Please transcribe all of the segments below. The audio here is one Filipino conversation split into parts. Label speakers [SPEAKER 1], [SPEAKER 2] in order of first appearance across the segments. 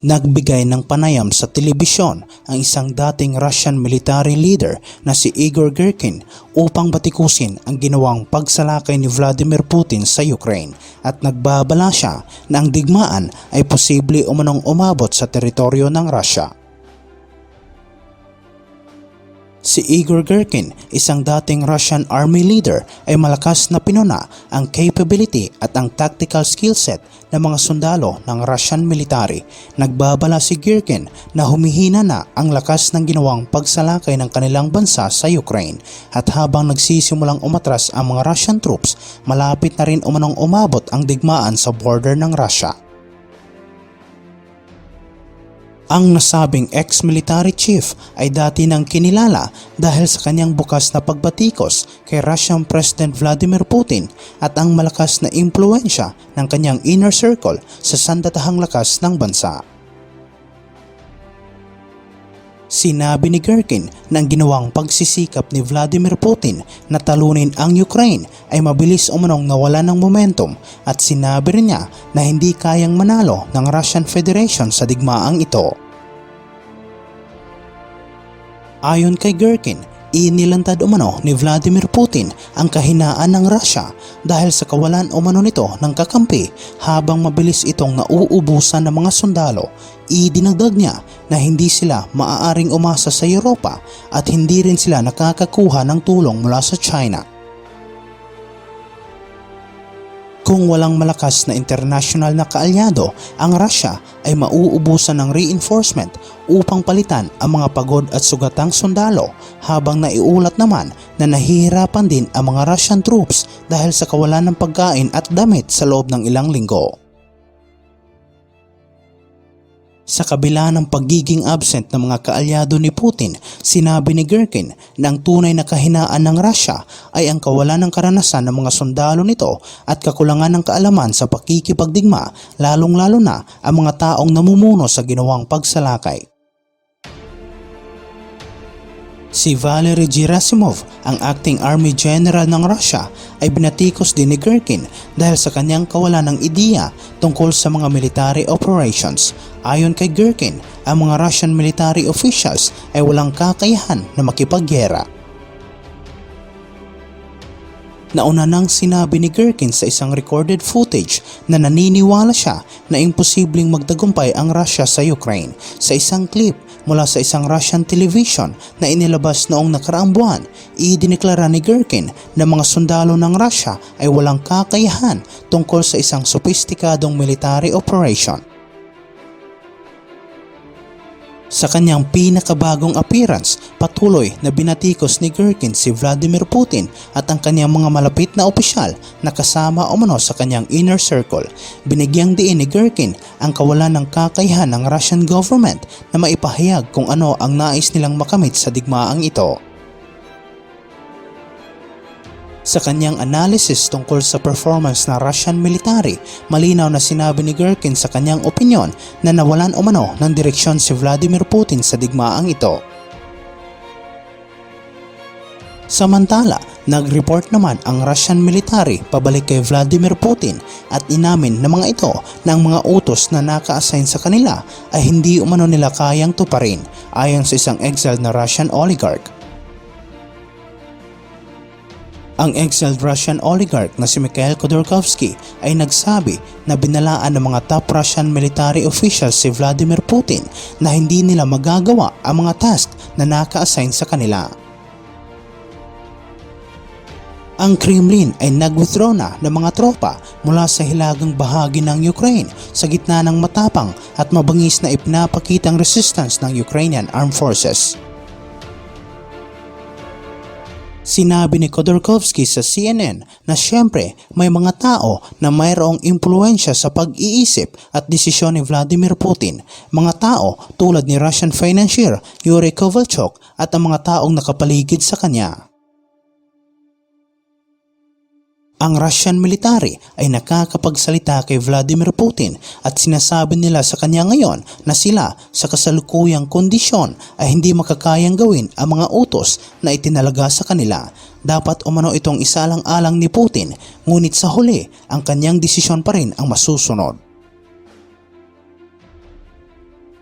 [SPEAKER 1] Nagbigay ng panayam sa telebisyon ang isang dating Russian military leader na si Igor Girkin upang batikusin ang ginawang pagsalakay ni Vladimir Putin sa Ukraine at nagbabala siya na ang digmaan ay posible umanong umabot sa teritoryo ng Russia. Si Igor Girkin, isang dating Russian army leader, ay malakas na pinuna ang capability at ang tactical skill set ng mga sundalo ng Russian military. Nagbabala si Girkin na humihina na ang lakas ng ginawang pagsalakay ng kanilang bansa sa Ukraine at habang nagsisimulang umatras ang mga Russian troops, malapit na rin umanong umabot ang digmaan sa border ng Russia. Ang nasabing ex-military chief ay dati nang kinilala dahil sa kanyang bukas na pagbatikos kay Russian President Vladimir Putin at ang malakas na impluensya ng kanyang inner circle sa sandatahang lakas ng bansa. Sinabi ni Gherkin na ang ginawang pagsisikap ni Vladimir Putin na talunin ang Ukraine ay mabilis umanong nawala ng momentum at sinabi rin niya na hindi kayang manalo ng Russian Federation sa digmaang ito. Ayon kay Gherkin, inilantad umano ni Vladimir Putin ang kahinaan ng Russia dahil sa kawalan umano nito ng kakampi habang mabilis itong nauubusan ng mga sundalo. Idinagdag niya na hindi sila maaaring umasa sa Europa at hindi rin sila nakakakuha ng tulong mula sa China. Kung walang malakas na international na kaalyado, ang Russia ay mauubusan ng reinforcement upang palitan ang mga pagod at sugatang sundalo habang naiulat naman na nahihirapan din ang mga Russian troops dahil sa kawalan ng pagkain at damit sa loob ng ilang linggo. Sa kabila ng pagiging absent ng mga kaalyado ni Putin, sinabi ni Gherkin na ang tunay na kahinaan ng Russia ay ang kawalan ng karanasan ng mga sundalo nito at kakulangan ng kaalaman sa pakikipagdigma lalong-lalo na ang mga taong namumuno sa ginawang pagsalakay. Si Valery Gerasimov, ang acting army general ng Russia, ay binatikos din ni Gherkin dahil sa kanyang kawalan ng ideya tungkol sa mga military operations. Ayon kay Gherkin, ang mga Russian military officials ay walang kakayahan na makipagyera. Nauna nang sinabi ni Gherkin sa isang recorded footage na naniniwala siya na imposibleng magtagumpay ang Russia sa Ukraine. Sa isang clip mula sa isang Russian television na inilabas noong nakaraang buwan, idineklara ni Gherkin na mga sundalo ng Russia ay walang kakayahan tungkol sa isang sopistikadong military operation. Sa kanyang pinakabagong appearance, patuloy na binatikos ni Gherkin si Vladimir Putin at ang kanyang mga malapit na opisyal na kasama umano sa kanyang inner circle. Binigyang diin ni Gherkin ang kawalan ng kakayahan ng Russian government na maipahayag kung ano ang nais nilang makamit sa digmaang ito. Sa kanyang analysis tungkol sa performance ng Russian military, malinaw na sinabi ni Gherkin sa kanyang opinyon na nawalan umano ng direksyon si Vladimir Putin sa digmaang ito. Samantala, nag-report naman ang Russian military pabalik kay Vladimir Putin at inamin ng mga ito na ang mga utos na naka-assign sa kanila ay hindi umano nila kayang tuparin ayon sa isang exiled na Russian oligarch. Ang exiled Russian oligarch na si Mikhail Khodorkovsky ay nagsabi na binalaan ng mga top Russian military officials si Vladimir Putin na hindi nila magagawa ang mga task na naka-assign sa kanila. Ang Kremlin ay nag-withdraw na ng mga tropa mula sa hilagang bahagi ng Ukraine sa gitna ng matapang at mabangis na ipinapakitang resistance ng Ukrainian Armed Forces. Sinabi ni Khodorkovsky sa CNN na siyempre may mga tao na mayroong impluensya sa pag-iisip at desisyon ni Vladimir Putin. Mga tao tulad ni Russian financier Yuri Kovalchuk at ang mga taong nakapaligid sa kanya. Ang Russian military ay nakakapagsalita kay Vladimir Putin at sinasabi nila sa kanya ngayon na sila sa kasalukuyang kondisyon ay hindi makakayang gawin ang mga utos na itinalaga sa kanila. Dapat umano itong isalang-alang ni Putin ngunit sa huli ang kanyang desisyon pa rin ang masusunod.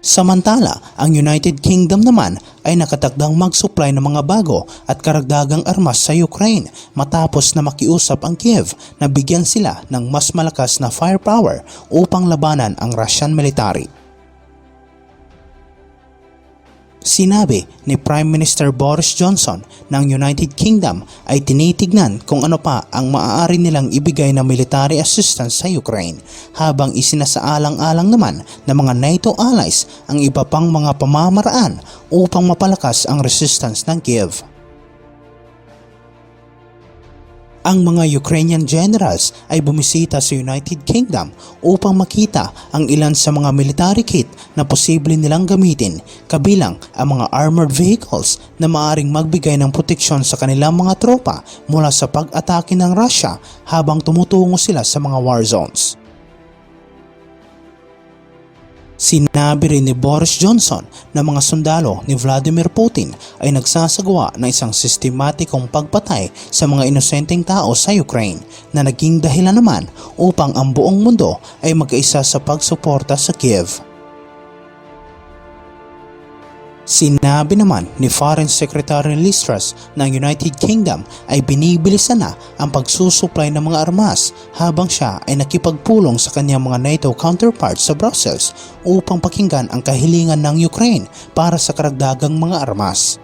[SPEAKER 1] Samantala, ang United Kingdom naman ay nakatakdang mag-supply ng mga bago at karagdagang armas sa Ukraine matapos na makiusap ang Kiev na bigyan sila ng mas malakas na firepower upang labanan ang Russian military. Sinabi ni Prime Minister Boris Johnson ng United Kingdom ay tinitignan kung ano pa ang maaari nilang ibigay na military assistance sa Ukraine habang isinasaalang-alang naman ng mga NATO allies ang iba pang mga pamamaraan upang mapalakas ang resistance ng Kiev. Ang mga Ukrainian generals ay bumisita sa United Kingdom upang makita ang ilan sa mga military kit na posible nilang gamitin kabilang ang mga armored vehicles na maaring magbigay ng proteksyon sa kanilang mga tropa mula sa pag-atake ng Russia habang tumutungo sila sa mga war zones. Sinabi rin ni Boris Johnson na mga sundalo ni Vladimir Putin ay nagsasagawa ng isang sistematikong pagpatay sa mga inosenteng tao sa Ukraine na naging dahilan naman upang ang buong mundo ay magkaisa sa pagsuporta sa Kiev. Sinabi naman ni Foreign Secretary Liz Truss ng United Kingdom ay binibilisan na ang pagsusupply ng mga armas habang siya ay nakipagpulong sa kanyang mga NATO counterparts sa Brussels upang pakinggan ang kahilingan ng Ukraine para sa karagdagang mga armas.